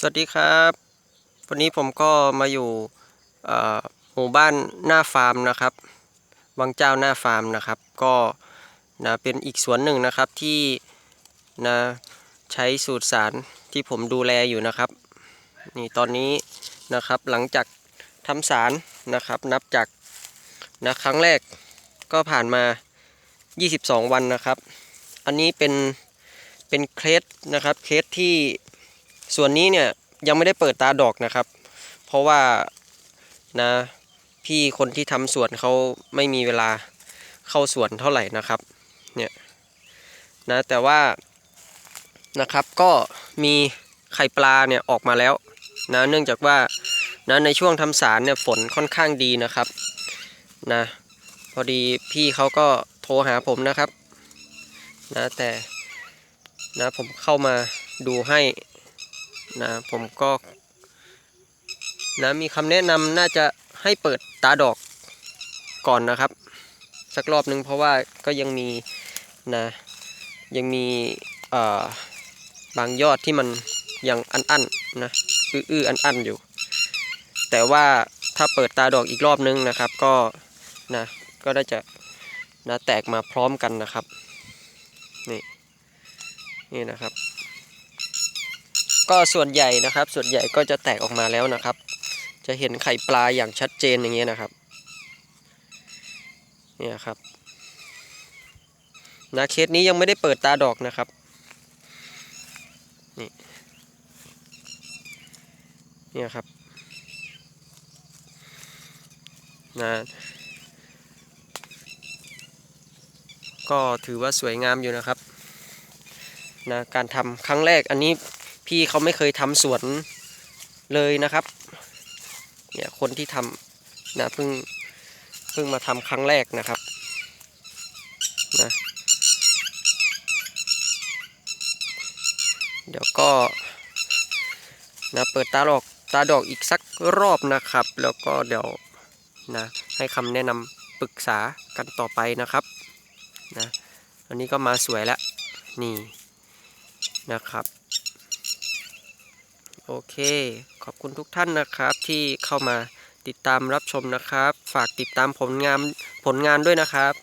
สวัสดีครับ วันนี้ผมก็มาอยู่หมู่บ้านหน้าฟาร์มนะครับวังเจ้าหน้าฟาร์มนะครับ ก็นะเป็นอีกสวนหนึ่งนะครับที่นะใช้สูตรสารที่ผมดูแลอยู่นะครับนี่ตอนนี้นะครับหลังจากทำสารนะครับนับจากนะครั้งแรกก็ผ่านมา 22 วันนะครับ อันนี้เป็นเป็นเคสนะครับเคสที่ ส่วนนี้เนี่ยยังไม่ได้เปิดตาดอกนะครับ เพราะว่านะพี่คนที่ทำสวนเขาไม่มีเวลาเข้าสวนเท่าไหร่นะครับเนี่ยนะแต่ว่านะครับก็มีไข่ปลาเนี่ยออกมาแล้วนะเนื่องจากว่านะในช่วงทำสารเนี่ยฝนค่อนข้างดีนะครับนะพอดีพี่เขาก็โทรหาผมนะครับนะแต่นะผมเข้ามาดูให้ นะผมก็นะมีคำแนะนำน่าจะให้เปิดตาดอกก่อนนะครับ สักรอบนึงเพราะว่าก็ยังมีนะยังมีบางยอดที่มันยังอันอันนะอื้ออันอันอยู่ แต่ว่าถ้าเปิดตาดอกอีกรอบนึงนะครับก็นะก็ได้จะนะแตกมาพร้อมกันนะครับนี่นี่นะครับ ก็ส่วนใหญ่นะครับ ส่วนใหญ่ก็จะแตกออกมาแล้วนะครับ จะเห็นไข่ปลาอย่างชัดเจนอย่างเงี้ยนะครับ เนี่ยครับนะเคสนี้ยังไม่ได้เปิดตาดอกนะครับนี่เนี่ยครับนะก็ถือว่าสวยงามอยู่นะครับนะการทำครั้งแรกอันนี้ พี่เขาไม่เคยทำสวนเลยนะครับ เนี่ยคนที่ทำนะเพิ่งเพิ่งมาทำครั้งแรกนะครับนะเดี๋ยวก็นะเปิดตาดอกตาดอกอีกสักรอบนะครับ แล้วก็เดี๋ยวนะให้คำแนะนำปรึกษากันต่อไปนะครับนะอันนี้ก็มาสวยแล้วนี่นะครับ โอเค ขอบคุณทุกท่านนะครับที่เข้ามาติดตามรับชมนะครับ ฝากติดตามผลงานผลงานด้วยนะครับ